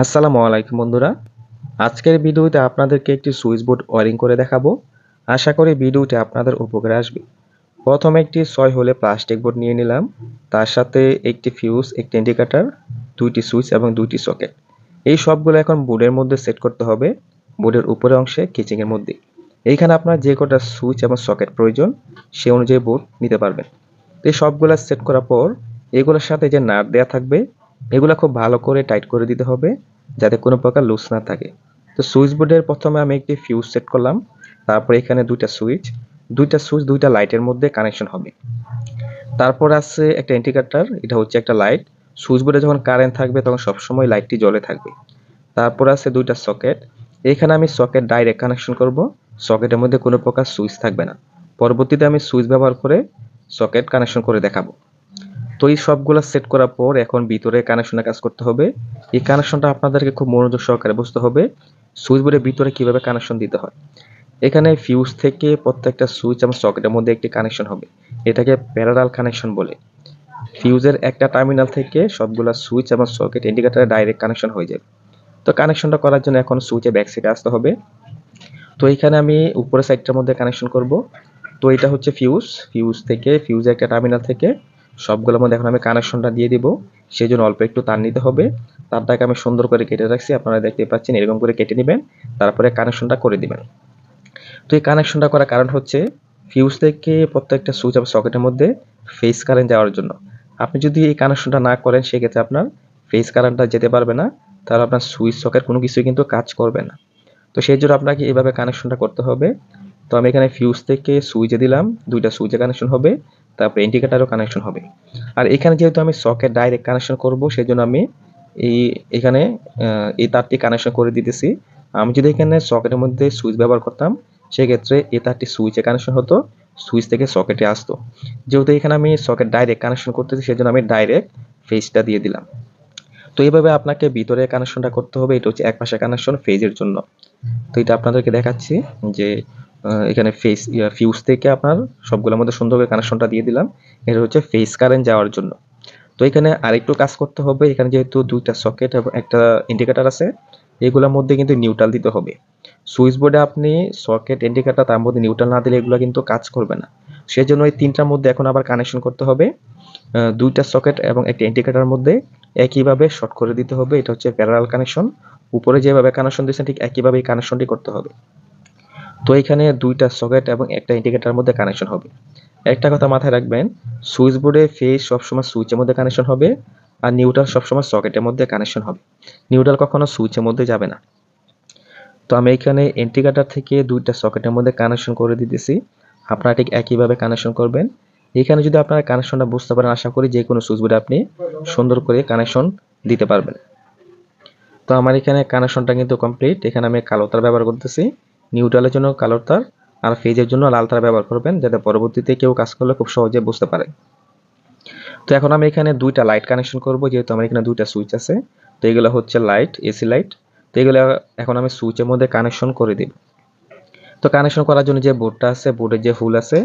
আসসালামু আলাইকুম বন্ধুরা। আজকের ভিডিওতে আপনাদেরকে একটি সুইচ বোর্ড ওয়ারিং করে দেখাবো। আশা করি ভিডিওটি আপনাদের উপকারে আসবে। প্রথমে একটি ছয় হলে প্লাস্টিক বোর্ড নিয়ে নিলাম। তার সাথে একটি ফিউজ একটি ইন্ডিকেটর দুইটি সুইচ এবং দুইটি সকেট। এই সবগুলো এখন বোর্ডের মধ্যে সেট করতে হবে। বোর্ডের উপরের অংশে কিচিংয়ের মধ্যে। এইখানে আপনার যে কটা সুইচ এবং সকেট প্রয়োজন, সে অনুযায়ী বোর্ড নিতে পারবেন। এই সবগুলো সেট করার পর এগুলোর সাথে যে নাট দেওয়া থাকবে এগুলো খুব ভালো করে টাইট করে দিতে হবে যাতে কোনো প্রকার লুজ না থাকে। তো সুইচ বোর্ডের প্রথমে আমি একটি ফিউজ সেট করলাম, তারপর এখানে দুইটা সুইচ দুইটা সুইচ দুইটা লাইটের মধ্যে কানেকশন হবে। তারপর আছে একটা ইন্ডিকেটর এটা হচ্ছে একটা লাইট সুইচ বোর্ডে যখন কারেন্ট থাকবে তখন সবসময় লাইটটি জ্বলে থাকবে। তারপর আছে দুইটা সকেট এখানে আমি সকেট ডাইরেক্ট কানেকশন করব সকেটের মধ্যে কোনো প্রকার সুইচ থাকবে না। পরবর্তীতে আমি সুইচ ব্যবহার করে সকেট কানেকশন করে দেখাবো। তো এই সবগুলো সেট করার পর এখন ভিতরে কানেকশনের কাজ করতে হবে। এই কানেকশনটা আপনাদেরকে খুব মনোযোগ সহকারে বুঝতে হবে সুইচ বোর্ডের ভিতরে কীভাবে কানেকশন দিতে হয়। এখানে ফিউজ থেকে প্রত্যেকটা সুইচ এবং সকেটের মধ্যে একটি কানেকশন হবে, এটাকে প্যারাডাল কানেকশন বলে। ফিউজের একটা টার্মিনাল থেকে সবগুলা সুইচ এবং সকেট ইন্ডিকেটরে ডাইরেক্ট কানেকশন হয়ে যাবে তো কানেকশনটা করার জন্য এখন সুইচে ব্যাক সাইডে আসতে হবে। তো এখানে আমি উপরের সাইডটার মধ্যে কানেকশন করব। তো এটা হচ্ছে ফিউজ ফিউজ থেকে ফিউজের একটা টার্মিনাল থেকে সবগুলোর মধ্যে এখন আমি কানেকশনটা দিয়ে দিব। সেই জন্য অল্প একটু তার নিতে হবে। তারটাকে আমি সুন্দর করে কেটে রাখছি। আপনারা দেখতে পাচ্ছেন, এরকম করে কেটে নেবেন। তারপরে কানেকশনটা করে দিবেন। তো এই কানেকশনটা করার কারণ হচ্ছে ফিউজ থেকে প্রত্যেকটা সুইচ এবং সকেটের মধ্যে ফেস কারেন্ট যাওয়ার জন্য। আপনি যদি এই কানেকশনটা না করেন, সেক্ষেত্রে আপনার ফেস কারেন্টটা যেতে পারবে না। তাহলে আপনার সুইচ সকেট কোনো কিছুই কিন্তু কাজ করবে না। তো সেই জন্য আপনাকে এইভাবে কানেকশনটা করতে হবে। তো আমি এখানে ফিউজ থেকে সুইচে দিলাম। দুইটা সুইচে কানেকশন হবে। তারপরে ইন্ডিকেটারও কানেকশন হবে। আর এখানে যেহেতু আমি সকেট ডাইরেক্ট কানেকশন করব সেই জন্য আমি এই, এখানে এই তারটি কানেকশন করে দিতেছি। আমি যদি এখানে সকেটের মধ্যে সুইচ ব্যবহার করতাম, সেক্ষেত্রে এই তারটি সুইচে কানেকশন হতো সুইচ থেকে সকেটে আসতো। যেহেতু এখানে আমি সকেট ডাইরেক্ট কানেকশন করতেছি, সেজন্য আমি ডাইরেক্ট ফেজটা দিয়ে দিলাম। তো এইভাবে আপনাকে ভিতরে কানেকশনটা করতে হবে, এটা হচ্ছে এক পাশে কানেকশন ফেজের জন্য। তো এটা আপনাদেরকে দেখাচ্ছি যে এখানে ফেস ফিউজ থেকে আপনার সবগুলোর মধ্যে সুন্দর করে কানেকশনটা দিয়ে দিলাম। এটা হচ্ছে ফেস কারেন্ট যাওয়ার জন্য। তো এখানে আরেকটু কাজ করতে হবে। এখানে যেহেতু দুইটা সকেট এবং একটা ইন্ডিকেটার আছে, এগুলোর মধ্যে কিন্তু নিউট্রাল দিতে হবে। সুইচ বোর্ডে আপনি সকেট ইন্ডিকেটার তার মধ্যে নিউট্রাল না দিলে এগুলো কিন্তু কাজ করবে না। সেজন্য এই তিনটার মধ্যে এখন আবার কানেকশন করতে হবে। দুইটা সকেট এবং একটা ইন্ডিকেটার মধ্যে একইভাবে শর্ট করে দিতে হবে। এটা হচ্ছে প্যারালাল কানেকশন উপরে যেভাবে কানেকশন দিয়েছেন, ঠিক একইভাবে এই কানেকশনটি করতে হবে। তো এখানে দুইটা সকেট এবং একটা ইন্ডিকেটার মধ্যে কানেকশন হবে। একটা কথা মাথায় রাখবেন সুইচ বোর্ডে ফেজ সবসময় সুইচের মধ্যে কানেকশন হবে আর নিউট্রাল সবসময় সকেটের মধ্যে কানেকশন হবে। নিউট্রাল কখনো সুইচের মধ্যে যাবে না। তো আমি এখানে ইন্ডিকেটার থেকে দুইটা সকেটের মধ্যে কানেকশন করে দিতেছি। আপনারা ঠিক একইভাবে কানেকশন করবেন। এখানে যদি আপনারা কানেকশনটা বুঝতে পারেন, আশা করি যে কোনো সুইচ বোর্ডে আপনি সুন্দর করে কানেকশন দিতে পারবেন। তো আমার এখানে কানেকশনটা কিন্তু কমপ্লিট এখানে আমি কালো তার ব্যবহার করতেছি। নিউট্রালের জন্য কালো তার আর ফেজের জন্য লাল তার ব্যবহার করবেন যাতে পরবর্তীতে কেউ কাজ করলে খুব সহজে বুঝতে পারে। তো এখন আমি এখানে দুইটা লাইট কানেকশন করব, যেহেতু আমার এখানে দুইটা সুইচ আছে। তো এগুলো হচ্ছে লাইট এসি লাইট তো এগুলো এখন আমি সুইচের মধ্যে কানেকশন করে দিব। তো কানেকশন করার জন্য যে বোর্ডটা আছে বোর্ডের যে হুল আছে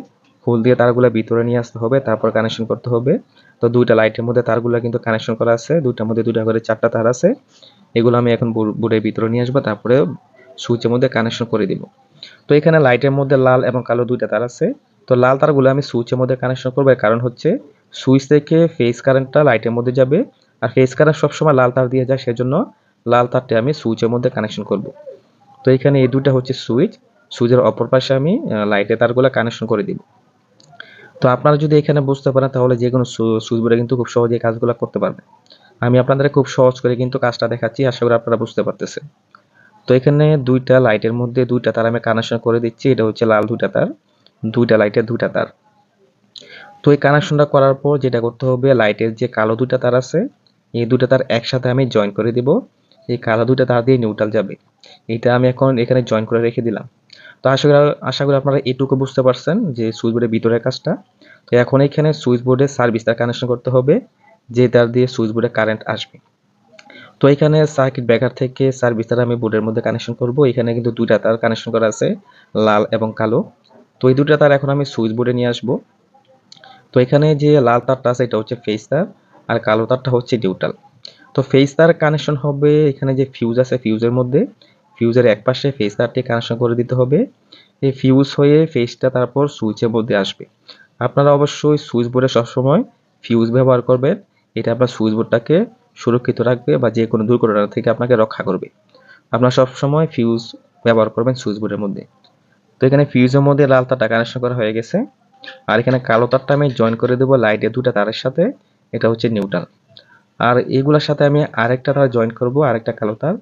হুল দিয়ে তারগুলো ভিতরে নিয়ে আসতে হবে, তারপর কানেকশন করতে হবে। তো দুইটা লাইটের মধ্যে তারগুলো কিন্তু কানেকশন করা আছে। দুইটার মধ্যে দুইটা করে চারটা তার আছে। এগুলো আমি এখন বোর্ডের ভিতরে নিয়ে আসব, তারপরে সুইচের মধ্যে কানেকশন করে দিব। তো এখানে লাইটের মধ্যে লাল এবং কালো দুইটা তার আছে। তো লাল তারগুলো আমি সুইচের মধ্যে কানেকশন করব কারণ হচ্ছে সুইচ থেকে ফেস কারেন্টটা লাইটের মধ্যে যাবে আর ফেস কারেন্ট সবসময় লাল তার দিয়ে যায়, সেজন্য লাল তারটি আমি সুইচের মধ্যে কানেকশন করব। তো এখানে এই দুইটা হচ্ছে সুইচ, সুইচের অপর পাশে আমি লাইটের তারগুলো কানেকশন করে দিব। তো আপনারা যদি এখানে বুঝতে পারেন, তাহলে যে কোনো সুইচ বোর্ডে কিন্তু খুব সহজে কাজগুলো করতে পারবেন। আমি আপনাদের খুব সহজ করে কিন্তু কাজটা দেখাচ্ছি, আশা করি আপনারা বুঝতে পারতেছেন। তো এখানে দুইটা লাইটের মধ্যে দুইটা তার আমি কানেকশন করে দিচ্ছি, এটা হচ্ছে লাল দুইটা তার, দুইটা লাইটের দুইটা তার। তো এই কানেকশনটা করার পর যেটা করতে হবে লাইটের যে কালো দুইটা তার আছে, এই দুইটা তার একসাথে আমি জয়েন করে দিব, এই কালো দুইটা তার দিয়ে নিউট্রাল যাবে। এটা আমি এখন এখানে জয়েন করে রেখে দিলাম। তো আশা করি আশা করি আপনারা এটুকু বুঝতে পারছেন যে সুইচ বোর্ডের ভিতরের কাজটা। তো এখন এখানে সুইচ বোর্ডে সার্ভিস তার কানেকশন করতে হবে, যে তার দিয়ে সুইচ বোর্ডে কারেন্ট আসবে। তো এখানে সার্কিট ব্রেকার থেকে সার্ভিস তার আমি বোর্ডের মধ্যে কানেকশন করব। এখানে কিন্তু দুইটা তার কানেকশন করা আছে, লাল এবং কালো। তো এই দুইটা তার এখন আমি সুইচ বোর্ডে নিয়ে আসব। তো এখানে যে লাল তারটা আছে, এটা হচ্ছে ফেস তার, আর কালো তারটা হচ্ছে ডিউটাল তো ফেস তার কানেকশন হবে এখানে যে ফিউজ আছে ফিউজের মধ্যে। ফিউজের এক পাশে ফেস তারটি কানেকশন করে দিতে হবে। এই ফিউজ হয়ে ফেসটা তারপর সুইচের মধ্যে আসবে। আপনারা অবশ্যই সুইচ বোর্ডে সবসময় ফিউজ ব্যবহার করবেন। এটা আপনার সুইচ বোর্ডটাকে সুরক্ষিত রাখবে বা যে কোনো দুর্ঘটনা থেকে আপনাকে রক্ষা করবে। আপনারা সবসময় ফিউজ ব্যবহার করবেন সুইচ বোর্ডের মধ্যে। তো এখানে ফিউজের মধ্যে লাল তারটা কানেকশন করা হয়ে গেছে। আর এখানে কালো তারটা আমি জয়েন করে দেবো লাইটের দুটা তারের সাথে। এটা হচ্ছে নিউট্রাল আর এগুলোর সাথে আমি আরেকটা তার জয়েন করব, আরেকটা কালো তার।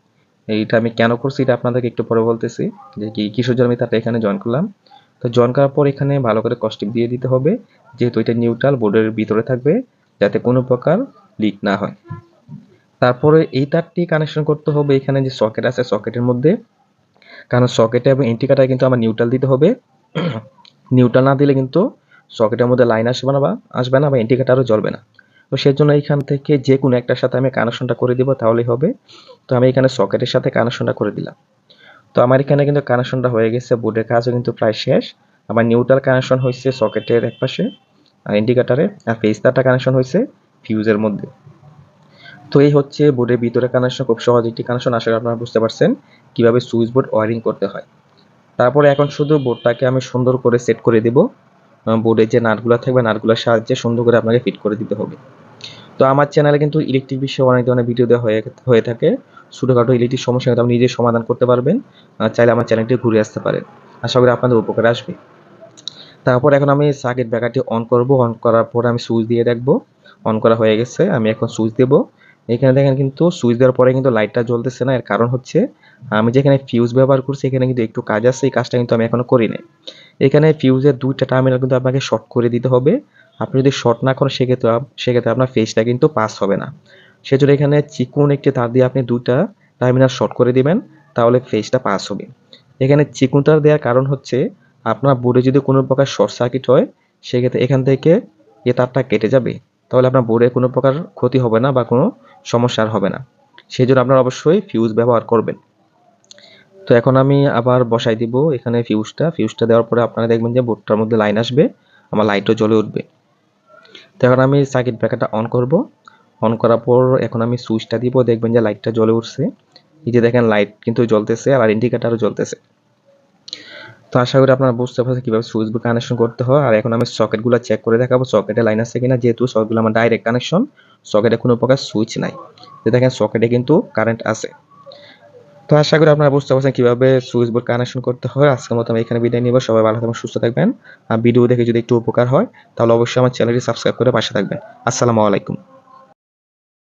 এইটা আমি কেন করছি এটা আপনাদেরকে একটু পরে বলতেছি যে কি কিসের জন্য আমি তারটা এখানে জয়েন করলাম। তো জয়েন করার পর এখানে ভালো করে কস্টিপ দিয়ে দিতে হবে। যেহেতু এটা নিউট্রাল বোর্ডের ভিতরে থাকবে, যাতে কোনো প্রকার লিক না হয়। তারপরে এই তারটি কানেকশন করতে হবে এখানে যে সকেট আছে সকেটের মধ্যে। কারণ সকেটে এবং ইন্টিকাটায় কিন্তু আমার নিউট্রাল দিতে হবে। নিউট্রাল না দিলে কিন্তু সকেটের মধ্যে লাইন আসবে না বা আসবে না বা ইন্ডিকেটারও জ্বলবে না। তো সেজন্য এইখান থেকে যে কোনো একটার সাথে আমি কানেকশনটা করে দিব, তাহলেই হবে। তো আমি এখানে সকেটের সাথে কানেকশনটা করে দিলাম। তো আমার এখানে কিন্তু কানেকশনটা হয়ে গেছে বোর্ডের কাজও কিন্তু প্রায় শেষ। আমার নিউট্রাল কানেকশন হয়েছে সকেটের এক পাশে আর ইন্ডিকেটারে আর ফেস তারটা কানেকশন হয়েছে ফিউজের মধ্যে। তো এই হচ্ছে বোর্ডের ভিতরে কানেকশন খুব সহজ একটি কানেকশন আসলে আপনারা বুঝতে পারছেন কীভাবে সুইচ বোর্ড ওয়ারিং করতে হয়। তারপরে এখন শুধু বোর্ডটাকে আমি সুন্দর করে সেট করে দেব। বোর্ডে যে নাটগুলো থাকবে, নাটগুলোর সাহায্যে সুন্দর করে আপনাকে ফিট করে দিতে হবে। তো আমার চ্যানেলে কিন্তু ইলেকট্রিক বিষয়ে অনেক ধরনের ভিডিও দেওয়া হয়ে হয়ে থাকে। ছোটোখাটো ইলেকট্রিক সমস্যা কিন্তু আপনি নিজে সমাধান করতে পারবেন। চাইলে আমার চ্যানেলটি ঘুরে আসতে পারেন। আশা করি আপনাদের উপকারে আসবে। তারপর এখন আমি সার্কিট ব্যাকারটি অন করব। অন করার পর আমি সুইচ দিয়ে দেখব অন করা হয়ে গেছে, আমি এখন সুইচ দেবো। এখানে দেখেন কিন্তু সুইচ দেওয়ার পরে কিন্তু লাইটটা জ্বলতেছে না। এর কারণ হচ্ছে, আমি যেখানে ফিউজ ব্যবহার করছি, এখানে কিন্তু একটু কাজ আছে, এই কাজটা কিন্তু আমি এখনও করি এখানে ফিউজের দুইটা টার্মিনাল কিন্তু আপনাকে শর্ট করে দিতে হবে। আপনি যদি শর্ট না করেন, সেক্ষেত্রে সেক্ষেত্রে আপনার ফেসটা কিন্তু পাস হবে না। সেজন্য এখানে চিকুন একটি তার দিয়ে আপনি দুইটা টার্মিনাল শর্ট করে দিবেন, তাহলে ফেসটা পাস হবে। এখানে চিকুন তার দেওয়ার কারণ হচ্ছে, আপনার বোর্ডে যদি কোনো প্রকার শর্ট সার্কিট হয়, সেক্ষেত্রে এখান থেকে এ তারটা কেটে যাবে। তাহলে আপনার বোর্ডে কোনো প্রকার ক্ষতি হবে না বা কোনো সমস্যা আর হবে না। সেই জন্য আপনারা অবশ্যই ফিউজ ব্যবহার করবেন। তো এখন আমি আবার বসাই দিব এখানে ফিউজটা ফিউজটা দেওয়ার পরে আপনারা দেখবেন যে বোর্ডটার মধ্যে লাইন আসবে, আমার লাইটও জ্বলে উঠবে। তো এখন আমি সার্কিট ব্রেকারটা অন করব। অন করার পর এখন আমি সুইচটা দিব, দেখবেন যে লাইটটা জ্বলে উঠছে। এই যে দেখেন লাইট কিন্তু জ্বলতেছে আর ইন্ডিকেটারও জ্বলতেছে। তো আশা করি আপনারা বুঝতে পারছেন কীভাবে সুইচ বোর্ড কানেকশন করতে হয়। আর এখন আমি সকেটগুলো চেক করে দেখাবো সকেটে লাইন আছে কিনা। যেহেতু সকেটগুলো আমার ডাইরেক্ট কানেকশন সকেটে কোনো প্রকার সুইচ নাই। তো দেখেন সকেটে কিন্তু কারেন্ট আছে। তো আশা করি আপনারা বুঝতে পারছেন কীভাবে সুইচ বোর্ড কানেকশন করতে হয়। আজকের মতো আমি এখানে বিদায় নিব। সবাই ভালো থাকবেন, সুস্থ থাকবেন। আর ভিডিও দেখে যদি একটু উপকার হয়, তাহলে অবশ্যই আমার চ্যানেলটি সাবস্ক্রাইব করে পাশে থাকবেন। আসসালামু আলাইকুম।